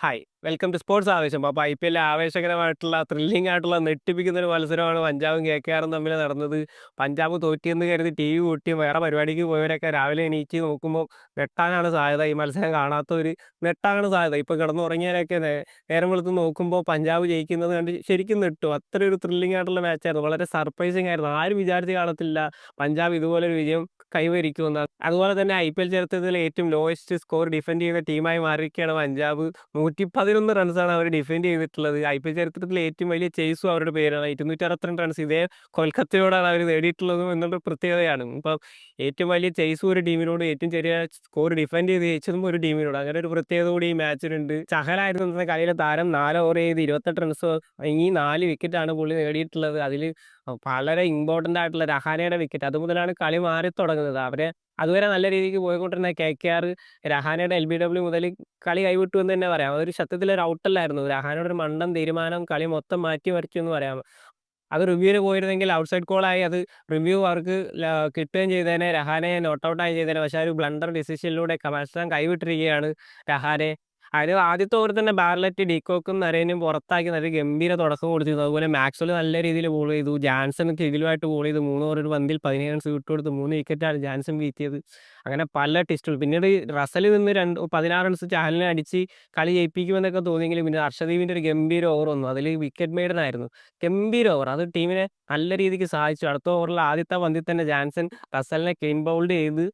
Hi welcome to sports ആവേശം അപ്പോൾ I P L ആവേശകരമായിട്ടുള്ള ത്രില്ലിംഗ് ആയിട്ടുള്ള നെട്ടിപ്പിക്കുന്ന ഒരു മത്സരമാണ് പഞ്ചാബും കെ കെ ആറും തമ്മിൽ നടന്നത്. പഞ്ചാബ് തോറ്റിയെന്ന് കരുതി ടി വി കൂട്ടി വേറെ പരിപാടിക്ക് പോയവരൊക്കെ രാവിലെ എണീച്ച് നോക്കുമ്പോൾ നെട്ടാനാണ് സാധ്യത. ഈ മത്സരം കാണാത്ത ഒരു നെട്ടാണ് സാധ്യത. ഇപ്പോൾ കിടന്നുറങ്ങിയവരൊക്കെ നേരം വെളുത്ത് നോക്കുമ്പോൾ പഞ്ചാബ് ജയിക്കുന്നത് കണ്ട് ശരിക്കും നെട്ടു അത്ര ഒരു ത്രില്ലിംഗ് ആയിട്ടുള്ള മാച്ചായിരുന്നു വളരെ സർപ്രൈസിങ് ആയിരുന്നു. ആരും വിചാരിച്ച് കാണത്തില്ല പഞ്ചാബ് ഇതുപോലൊരു വിജയം കൈവരിക്കുമെന്ന് അതുപോലെ തന്നെ ഐ പി എൽ ചരിത്രത്തിൽ ഏറ്റവും ലോയസ്റ്റ് സ്കോർ ഡിഫെൻഡ് ചെയ്യുന്ന ടീമായി മാറിയിരിക്കുകയാണ് പഞ്ചാബ്. നൂറ്റി പതിനൊന്ന് റൺസാണ് അവർ ഡിഫെൻഡ് ചെയ്തിട്ടുള്ളത്. ഐ പി എൽ ചരിത്രത്തിലെ ഏറ്റവും വലിയ ചേസും അവരുടെ പേരാണ്. ഇരുന്നൂറ്റി അറുപത്തിരണ്ട് റൺസ് ഇതേ കൊൽക്കത്തയോടാണ് അവർ നേടിയിട്ടുള്ളതും എന്നുള്ള പ്രത്യേകതയാണ്. ഇപ്പം ഏറ്റവും വലിയ ചേസും ഒരു ടീമിനോട് ഏറ്റവും ചെറിയ സ്കോർ ഡിഫെൻഡ് ചെയ്ത് ജയിച്ചതും ഒരു ടീമിനോട് അങ്ങനെ ഒരു പ്രത്യേകത കൂടി ഈ മാച്ചിലുണ്ട് ചഹലായിരുന്നു എന്ന കളിയിലെ താരം നാല് ഓവർ ചെയ്ത് ഇരുപത്തെട്ട് റൺസ് ഈ നാല് വിക്കറ്റാണ് പുള്ളി നേടിയിട്ടുള്ളത്. അതിൽ വളരെ ഇമ്പോർട്ടന്റ് ആയിട്ടുള്ള രഹാനയുടെ വിക്കറ്റ് അതുമുതലാണ് കളി മാറി തുടങ്ങുന്നത് അവരെ അതുവരെ നല്ല രീതിക്ക് പോയിക്കൊണ്ടിരുന്ന കെ കെ ആർ രഹാനയുടെ എൽ ബി ഡബ്ല്യു മുതൽ കളി കൈവിട്ടു എന്ന് തന്നെ പറയാം. അതൊരു സത്യത്തിൽ ഒരു ഔട്ടല്ലായിരുന്നു രഹാനയുടെ ഒരു മണ്ടം തീരുമാനം കളി മൊത്തം മാറ്റി മറിച്ചു എന്ന് പറയാം. അത് റിവ്യൂവിന് പോയിരുന്നെങ്കിൽ ഔട്ട്സൈഡ് കോളായി അത് റിവ്യൂ അവർക്ക് കിട്ടുകയും ചെയ്തേനെ. രഹാനെ നോട്ട് ഔട്ടായി ചെയ്തേനെ. പക്ഷേ ആ ഒരു ബ്ലണ്ടർ ഡിസിഷനിലൂടെ മത്സരം കൈവിട്ടിരിക്കുകയാണ് രഹാനെ. അതിന് ആദ്യത്തെ ഓവർ തന്നെ ബാർലറ്റ് ഡീകോക്കും നരേനും പുറത്താക്കി നല്ല ഗംഭീര തുടക്കം കൊടുത്തിരുന്നു. അതുപോലെ മാക്സ്വൽ നല്ല രീതിയിൽ ബോൾ ചെയ്തു. ജാൻസൺ കിടിലുമായിട്ട് ബോൾ ചെയ്തു. മൂന്ന് ഓവർ പന്തിൽ പതിനേഴ് റൺസ് വിട്ടുകൊടുത്ത് മൂന്ന് വിക്കറ്റാണ് ജാൻസൺ വീറ്റിയത് അങ്ങനെ പല ടെസ്റ്റുകൾ പിന്നീട് റസലിൽ നിന്ന് രണ്ട് പതിനാറ് റൺസ് ചാനലിനെ അടിച്ച് കളി ജയിപ്പിക്കുമെന്നൊക്കെ തോന്നിയെങ്കിലും പിന്നെ ഹർഷദീപിന്റെ ഒരു ഗംഭീര ഓവർ വന്നു. അതിൽ വിക്കറ്റ് മെയ്ഡനായിരുന്നു ഗംഭീര ഓവർ അത് ടീമിനെ നല്ല രീതിക്ക് സഹായിച്ചു. അടുത്ത ഓവറിൽ ആദ്യത്തെ പന്തിൽ തന്നെ ജാൻസൺ റസലിനെ ക്ലീൻ ബൗൾഡ് ചെയ്ത്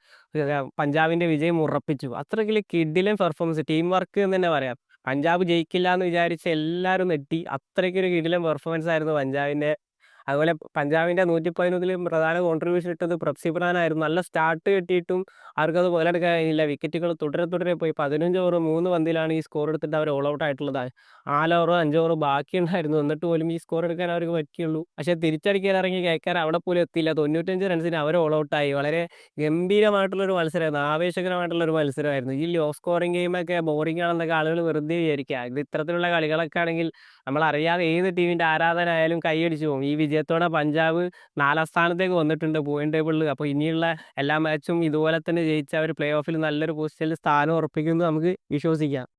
പഞ്ചാബിന്റെ വിജയം ഉറപ്പിച്ചു. അത്രയ്ക്ക് കിഡിലും പെർഫോമൻസ് ടീം വർക്ക് എന്ന് തന്നെ പറയാം. പഞ്ചാബ് ജയിക്കില്ല എന്ന് വിചാരിച്ച എല്ലാവരും നെട്ടി അത്രയ്ക്കൊരു കിഡിലും പെർഫോമൻസ് ആയിരുന്നു പഞ്ചാബിന്റെ അതുപോലെ പഞ്ചാബിന്റെ നൂറ്റി പതിനൊന്നിൽ പ്രധാന കോൺട്രിബ്യൂഷൻ ഇട്ടത് പ്രപ്സി പ്രധാനായിരുന്നു നല്ല സ്റ്റാർട്ട് കിട്ടിയിട്ടും അവർക്കത് മുതലെടുക്കാൻ കഴിഞ്ഞില്ല. വിക്കറ്റുകൾ തുടരെ തുടരെ പോയി. പതിനഞ്ച് ഓവർ മൂന്ന് പന്തിലാണ് ഈ സ്കോർ എടുത്തിട്ട് അവർ ഓൾ ഔട്ട് ആയിട്ടുള്ളത്. നാല് ഓവറോ അഞ്ച് ഓവറോ ബാക്കിയുണ്ടായിരുന്നു എന്നിട്ട് പോലും ഈ സ്കോർ എടുക്കാൻ അവർക്ക് പറ്റിയുള്ളൂ. പക്ഷേ തിരിച്ചടിക്കാൻ ഇറങ്ങി കേൾക്കാൻ അവിടെ പോലും എത്തിയില്ല. തൊണ്ണൂറ്റഞ്ച് റൺസിന് അവർ ഓൾ ആയി. വളരെ ഗംഭീരമായിട്ടുള്ളൊരു മത്സരമായിരുന്നു. ആവേശകരമായിട്ടുള്ളൊരു മത്സരമായിരുന്നു. ഈ ലോ സ്കോറിംഗ് ഗെയിമൊക്കെ ബോറിംഗ് ആണെന്നൊക്കെ ആളുകൾ വെറുതെ വിചാരിക്കുക. ഇത് ഇത്തരത്തിലുള്ള കളികളൊക്കെ ആണെങ്കിൽ നമ്മൾ അറിയാതെ ഏത് ടീമിന്റെ ആരാധനായാലും കൈയടിച്ചു പോകും. ഈ വിജയത്തോടെ പഞ്ചാബ് നാലാം സ്ഥാനത്തേക്ക് വന്നിട്ടുണ്ട് പോയിന്റ് ടേബിളിൽ അപ്പോൾ ഇനിയുള്ള എല്ലാ മാച്ചും ഇതുപോലെ തന്നെ ജയിച്ച് അവർ പ്ലേ ഓഫിൽ നല്ലൊരു പൊസിഷനിൽ സ്ഥാനം ഉറപ്പിക്കുന്നു നമുക്ക് വിശ്വസിക്കാം.